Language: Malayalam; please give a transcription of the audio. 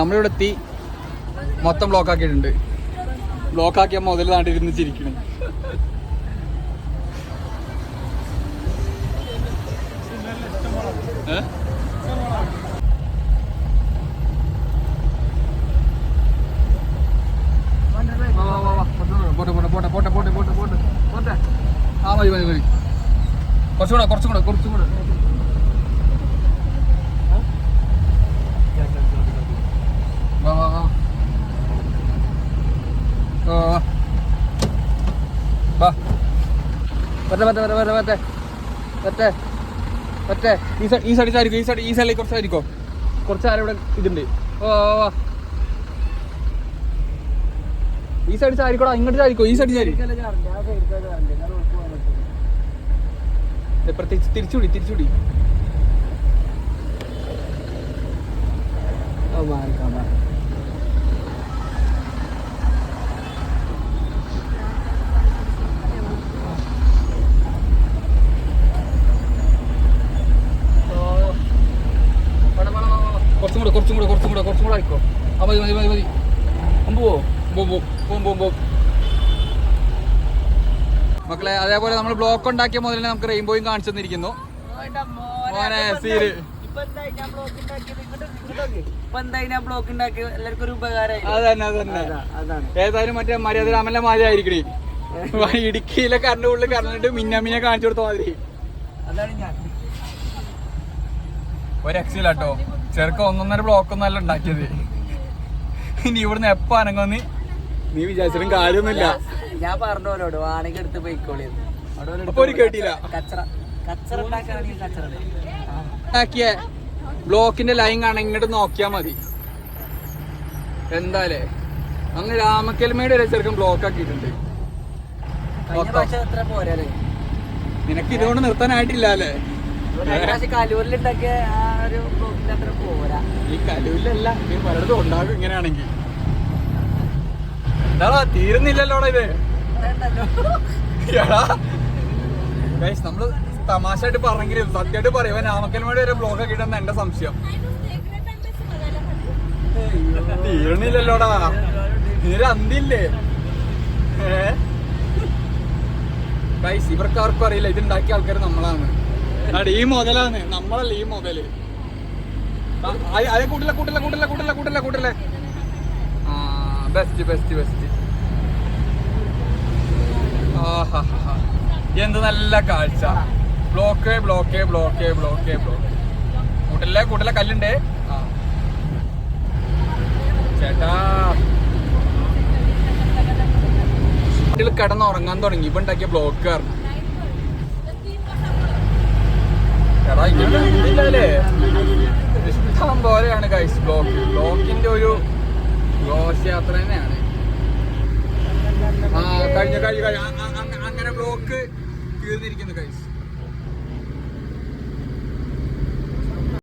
നമ്മളിവിടെ എത്തി മൊത്തം ബ്ലോക്ക് ആക്കിയിട്ടുണ്ട് ബ്ലോക്ക് ആക്കിയ മുതൽ നാട്ടിരുന്ന് ചിരിക്കണേ. കുറച്ചുകൂടെ കുറച്ചുകൂടെ വാ, വാ, വാ. പോട്ടെ, പോട്ടെ, പോട്ടെ, പോട്ടെ, പോട്ടെ, പോട്ടെ, പോട്ടെ, പോട്ടെ. ആ മതി മതി മതി കുറച്ചും കൂടെ കുറച്ചും കൂടെ കുറച്ചും കൂടെ വാ വാ വാ വാ, വാ. വാ പറ്റേ പറ്റേ പറ്റേ പറ്റേ പറ്റേ പറ്റേ പറ്റേ ഈ സൈഡ് ഈ സൈഡ് ആയിരിക്കും ഈ സൈഡ് ഈ സൈഡിലേക്ക് കുറച്ചായിരിക്കോ കുറച്ച് ആരും ഇവിടെ ഇതുണ്ട്. വാ വാ ഈ സൈഡ് ചാരിക്കോടാ ഇങ്ങോട്ട് ചാരിക്കോ ഈ സൈഡ് ചാരി പ്രത്യേകിച്ച് തിരിച്ചുവിടി തിരിച്ചുവിടി. കുറച്ചും കൂടെ കുറച്ചും കൂടെ കുറച്ചും കൂടെ കുറച്ചും കൂടെ ആയിക്കോ. ആ മതി മതി മതി മതി. അമ്പോ മക്കളെ അതേപോലെ നമ്മൾ ബ്ലോക്ക് ഉണ്ടാക്കിയ മുതൽ നമുക്ക് റെയിൻബോയും കാണിച്ചു തന്നിരിക്കുന്നു. മോനെ സീര് ഏതായാലും മറ്റേ മര്യാദ രാമന്റെ മാതിരി ആയിരിക്കണേ ഇടുക്കിയിലെ കറണ്ട് ഉള്ളിൽ കറണ്ട് മിന്നമ്മിനെ കാണിച്ചു കൊടുത്ത മാതിരി. അതാണ് ഞാൻ. ഒരു എക്സിലാട്ടോ ചെറുക്ക ഒന്നൊന്നര ബ്ലോക്ക് ഒന്നല്ല ഉണ്ടാക്കിയത്. ഇനി ഇവിടുന്ന് എപ്പോ അനങ്ങുന്ന് നീ വിചാരിച്ചിട്ടും കാര്യമൊന്നുമില്ല. ഞാൻ പറഞ്ഞ പോലോട് വാണെങ്കിൽ എടുത്ത് കേട്ടില്ല. കച്ചറ കച്ചറ ഉണ്ടാക്കുകയാണെങ്കിൽ കച്ചറ ആക്കിയ ബ്ലോക്കിന്റെ ലൈൻ കാണാൻ ഇങ്ങോട്ട് നോക്കിയാ മതി. എന്താലേ അന്ന് രാമക്കൽമയുടെ ഒരു ചെറുക്കും ബ്ലോക്ക് ആക്കിയിട്ടുണ്ട്. നിനക്ക് ഇതുകൊണ്ട് നിർത്താനായിട്ടില്ല അല്ലേ? കലൂരിലുണ്ടാക്കിയ ആ ഒരു ബ്ലോക്കിന്റെ അത്ര പോരാ. ഈ കലൂരിലല്ല നീ പലയിടത്തും ഉണ്ടാകും ഇങ്ങനെയാണെങ്കിൽ. എന്താടാ തീരുന്നില്ലല്ലോടാ ഇത്. നമ്മൾ തമാശയായിട്ട് പറഞ്ഞെങ്കിലും സത്യമായിട്ട് പറയും. ഇവൻ രാമക്കൽമയുടെ ഒരു ബ്ലോഗ് ഒക്കെ ഇടുന്ന എന്റെ സംശയം. തീരണില്ലല്ലോടാ തീരെ അന്തില്ലേ ഗൈസ് ഇവർക്ക് ആർക്കും അറിയില്ല ഇത് ഉണ്ടാക്കിയ ആൾക്കാർ നമ്മളാണ് ഈ മുതലാണ് നമ്മളല്ല ഈ മുതൽ ആ, അത് കൂട്ടില്ല കൂട്ടില്ല കൂട്ടില്ല കൂട്ടില്ല കൂട്ടില്ല കൂട്ടില്ല. ആ ബെസ്റ്റ് ബെസ്റ്റ് ബെസ്റ്റ് എന്ത് നല്ല കാഴ്ച. Block block block block block. കൂട്ടല്ലേ കൂട്ടല്ലേ കല്ലുണ്ട്. ആ. ചേട്ടാ. കുട്ടികൾ കിടന്നുറങ്ങാൻ തുടങ്ങി. ഇപ്പൊ ഉണ്ടാക്കിയ ബ്ലോക്ക് കാരണം എടാ ഇല്ലല്ലേ ഇഷ്ടം പോലെയാണ് ഗൈസ് ബ്ലോക്ക് ബ്ലോക്കിന്റെ ഒരു ഘോഷയാത്ര തന്നെയാണ്. ആ കഴിഞ്ഞ കഴിഞ്ഞ അങ്ങനെ ബ്ലോക്ക് തീർന്നിരിക്കുന്നു ഗൈസ്